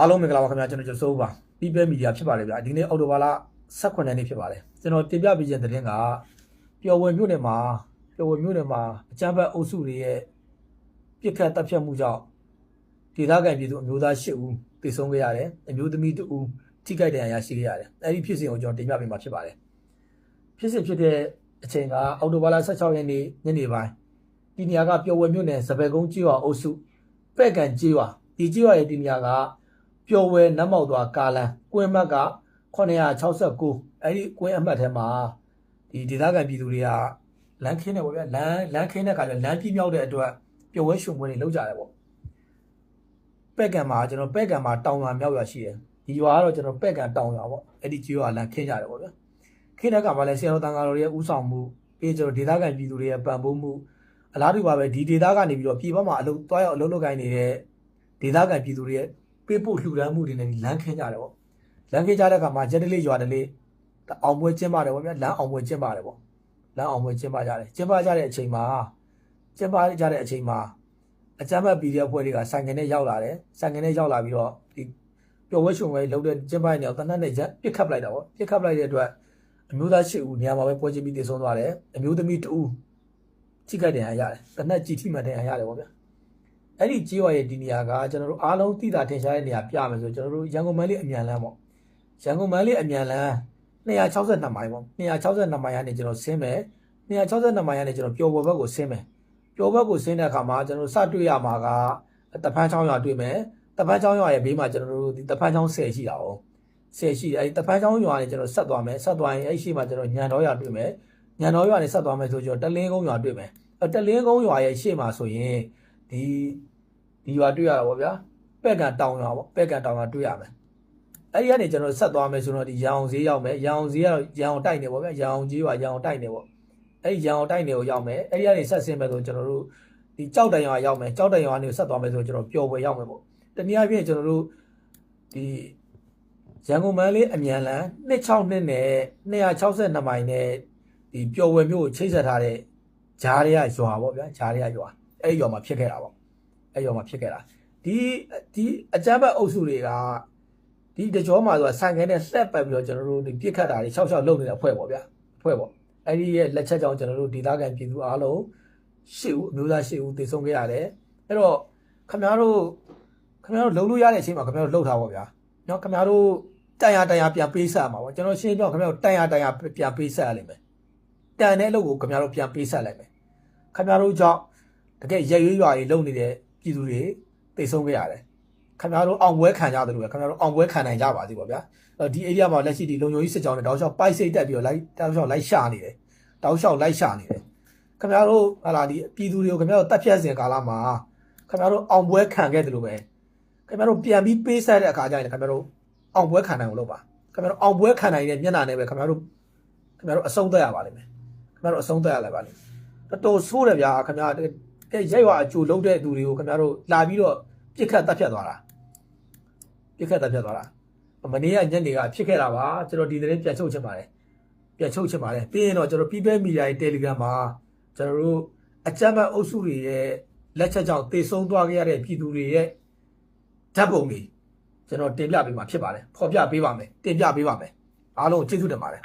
အားလုံးမင်္ဂလာပါခင်ဗျာကျွန်တော်ကျော်စိုးပါ People Media ဖြစ်ပါတယ်ဗျာဒီနေ့အော်တိုဘာလ18ရက်နေ့ဖြစ်ပါတယ်ကျွန်တော်တင်ပြပေးခြင်းသတင်းကပျော်ဝယ်မြို့နယ်မှာပျော်ဝယ်မြို့နယ်မှာအကြမ်းဖက်အုပ်စုတွေရဲ့ပြစ်ခတ်တပ်ဖြတ်မှုကြောင့်ဒေသခံပြည်သူအမျိုးသား8ဦးသေဆုံးခဲ့ရတယ်အမျိုးသမီး2ဦးထိခိုက်ဒဏ်ရာရရှိခဲ့ရတယ်အဲ့ဒီဖြစ်စဉ်ကိုကျွန်တော်တင်ပြပေးမှာဖြစ်ပါတယ်ဖြစ်စဉ်ဖြစ်တဲ့အချိန်ကအော်တိုဘာလ16ရက်နေ့ညနေပိုင်းဒီနေရာကပျော်ဝယ်မြို့နယ်စပယ်ကုန်းကြီးရွာအုပ်စုပဲ့ကန်ကြီးရွာဒီကြီးရွာရဲ့ဒီနေရာက ပျော်ဝဲနတ်မောက်သွားကာလန်ကွင်းမက်က969အဲ့ဒီကွင်းအမှတ်ထဲမှာဒီဒေသခံပြည်သူတွေကလမ်းခင်းတယ်ပေါ့ဗျာလမ်းလမ်းခင်းတဲ့ခါကျလမ်းပြမြောက်တဲ့အတွက်ပျော်ဝဲရှင်ပွဲတွေလုပ်ကြတယ်ပေါ့ပဲ့ကံမှာကျွန်တော်ပဲ့ကံမှာတောင်ရွာမြောက်ရွာရှိတယ်ဒီရွာကတော့ကျွန်တော်ပဲ့ကံတောင်ရွာပေါ့အဲ့ဒီကြီးရွာလမ်းခင်းကြတယ်ပေါ့ဗျာခင်းတဲ့ခါမှာလည်းဆရာတော်တန်ဃာတော်တွေရဲ့ဥဆောင်မှုပြီးကျွန်တော်ဒေသခံပြည်သူတွေရဲ့ပံ့ပိုးမှုအလားတူပါပဲဒီဒေသကနေပြီးတော့ပြည်ပမှာအလုပ်တွားရောက်အလုပ်လုပ်ကိုင်းနေတဲ့ဒေသခံပြည်သူတွေရဲ့ ပေးဖို့လှူဒန်းမှုတွေနဲ့လမ်းခင်းကြတယ်ပေါ့လမ်းခင်းကြတဲ့အခါမှာရက်တလေးရွာတလေးအောင်ပွဲကျင်းပါတယ်ပေါ့ဗျာလမ်းအောင်ပွဲကျင်းပါတယ်ပေါ့လမ်းအောင်ပွဲကျင်းပကြတယ်ကျင်းပကြတဲ့အချိန်မှာကျင်းပကြတဲ့အချိန်မှာအကြမ်းဖက် PDF ဖွဲ့တွေကဆိုင်ကယ်နဲ့ရောက်လာတယ်ဆိုင်ကယ်နဲ့ရောက်လာပြီးတော့ဒီပျော်ဝဲရှင်ဝဲလုံးတဲ့ကျင်းပနေအောင်တနတ်နဲ့ရက်ပစ်ခတ်ပလိုက်တာပေါ့ပစ်ခတ်ပလိုက်တဲ့အတွက်အမျိုးသား၈ဦးနေရာမှာပဲပွဲချင်းပြီးတည်ဆုံးသွားတယ်အမျိုးသမီး2ဦးထိခိုက်ဒဏ်ရာရတယ်တနတ်ကြီးထိမှတ်ဒဏ်ရာရတယ်ပေါ့ဗျာ အဲ့ဒီကြီးရွာရဲ့ဒီနေရာကကျွန်တော်တို့အားလုံးသိတာထင်ရှားတဲ့နေရာပြမယ်ဆိုကျွန်တော်တို့ရန်ကုန်မန်းလေးအမြန်လမ်းပေါ့ရန်ကုန်မန်းလေးအမြန်လမ်း262မိုင်ပေါ့262မိုင်ကနေကျွန်တော်ဆင်းမယ်262မိုင်ကနေကျွန်တော်ပျော်ပေါ်ဘက်ကိုဆင်းမယ်ပျော်ဘက်ကိုဆင်းတဲ့အခါမှာကျွန်တော်စတွေ့ရမှာကတပန်းချောင်းရွာတွေ့မယ်တပန်းချောင်းရွာရဲ့ဘေးမှာကျွန်တော်တို့ဒီတပန်းချောင်းဆယ်ရှိတာ哦ဆယ်ရှိတယ်အဲ့ဒီတပန်းချောင်းရွာနဲ့ကျွန်တော်ဆက်သွားမယ်ဆက်သွားရင်အဲ့ရှိမှာကျွန်တော်ညံတော်ရွာတွေ့မယ်ညံတော်ရွာနဲ့ဆက်သွားမယ်ဆိုကျွန်တော်တလင်းကုန်းရွာတွေ့မယ်အဲ့တလင်းကုန်းရွာရဲ့ရှေ့မှာဆိုရင်ဒီ ဒီရွာတွေ့ရတာပေါ့ဗျာပဲ့ကန်တောင်ရွာပေါ့ပဲ့ကန်တောင်ရွာတွေ့ရမယ်အဲ့ဒီကနေကျွန်တော်ဆက်သွားမယ်ဆိုတော့ဒီရန်အောင်ဈေးရောက်မယ်ရန်အောင်ဈေးကတော့ရန်အောင်တိုက်နေပေါ့ဗျာရန်အောင်ကြီးရွာရန်အောင်တိုက်နေပေါ့အဲ့ဒီရန်အောင်တိုက်နေကိုရောက်မယ်အဲ့ဒီကနေဆက်ဆင်းမယ်ဆိုကျွန်တော်တို့ဒီကြောက်တန်ရွာရောက်မယ်ကြောက်တန်ရွာကနေဆက်သွားမယ်ဆိုကျွန်တော်ပျော်ပွဲရောက်မယ်ပေါ့တနည်းအားဖြင့်ကျွန်တော်တို့ဒီရန်ကုန်မန်းလေးအမြန်လန်262နဲ့262မိုင်နဲ့ဒီပျော်ပွဲမျိုးကိုချိတ်ဆက်ထားတဲ့ဂျားတွေကရွာပေါ့ဗျာဂျားတွေကရွာအဲ့ဒီရွာမှာဖြစ်ခဲ့တာပေါ့ အဲ့ရောမှာဖြစ်ခဲ့တာဒီဒီအကြမ်းဖက်အုပ်စုတွေကဒီတကြောမှာဆိုတာဆိုင်ခဲနဲ့လှက်ပတ်ပြီးတော့ကျွန်တော်တို့ဒီပြစ်ခတ်တာတွေ၆၆လုပ်နေတဲ့အဖွဲ့ပေါ့ဗျာအဖွဲ့ပေါ့အဲ့ဒီရဲ့လက်ချက်ကြောင့်ကျွန်တော်တို့ဒေသခံပြည်သူအားလုံး၈ဦးအမျိုးသား၈ဦးတည်ဆုံးခဲ့ရတယ်အဲ့တော့ခင်ဗျားတို့ခင်ဗျားတို့လုံလို့ရတဲ့အချိန်မှာခင်ဗျားတို့လှုပ်ထားပါဗျာနော်ခင်ဗျားတို့တန်ရတန်ရပြန်ပေးဆက်မှာပေါ့ကျွန်တော်ရှင်းပြခင်ဗျားတို့တန်ရတန်ရပြန်ပေးဆက်ရလိမ့်မယ်တန်တဲ့အလုပ်ကိုခင်ဗျားတို့ပြန်ပေးဆက်လိုက်မယ်ခင်ဗျားတို့ကြောင့်တကယ်ရရွရွရွရေးလုပ်နေတဲ့ ပြည်သူတွေတိတ်ဆုံးခဲ့ရတယ်ခင်ဗျားတို့အောင်ပွဲခံကြတယ်လို့ပဲခင်ဗျားတို့အောင်ပွဲခံနိုင်ကြပါသေးပေါ့ဗျာအဲ့ဒီ area မှာလက်ရှိဒီလုံခြုံရေးစစ်ကြောင်းနဲ့တောက်လျှောက်ပိုက်စိတ်တက်ပြီးတော့လိုက်တောက်လျှောက်လိုက်ရှာနေတယ်တောက်လျှောက်လိုက်ရှာနေတယ်ခင်ဗျားတို့ဟာလာဒီပြည်သူတွေကိုခင်ဗျားတို့တပ်ဖြတ်စဉ်ကာလမှာခင်ဗျားတို့အောင်ပွဲခံခဲ့တယ်လို့ပဲခင်ဗျားတို့ပြန်ပြီးပေးဆက်တဲ့အခါကျရင်ခင်ဗျားတို့အောင်ပွဲခံနိုင်အောင်လုပ်ပါခင်ဗျားတို့အောင်ပွဲခံနိုင်တဲ့မျက်နှာနဲ့ပဲခင်ဗျားတို့ခင်ဗျားတို့အဆုံးသက်ရပါလိမ့်မယ်ခင်ဗျားတို့အဆုံးသက်ရလိုက်ပါလိမ့်မယ်တော်တော်ဆိုးတယ်ဗျာခင်ဗျား အဲရိုက်ရွာအကျိုးလုံးတဲ့သူတွေကိုခင်ဗျားတို့လာပြီးတော့ပြစ်ခတ်တပ်ဖြတ်သွားတာပြစ်ခတ်တပ်ဖြတ်သွားတာမနေ့ကညနေကဖြစ်ခဲ့တာပါကျွန်တော်ဒီသတင်းပြန်ချုပ်ချင်ပါတယ်ပြန်ချုပ်ချင်ပါတယ်ပြီးရင်တော့ကျွန်တော် People Media ရဲ့ Telegram မှာကျွန်တော်တို့အကြမ်းဖက်အုပ်စုတွေရဲ့လက်ချက်ကြောင့်တေဆုံးသွားခဲ့ရတဲ့ပြည်သူတွေရဲ့ဓာတ်ပုံတွေကျွန်တော်တင်ပြပေးမှာဖြစ်ပါတယ်ဖော်ပြပေးပါမယ်တင်ပြပေးပါမယ်အားလုံးကျေးဇူးတင်ပါတယ်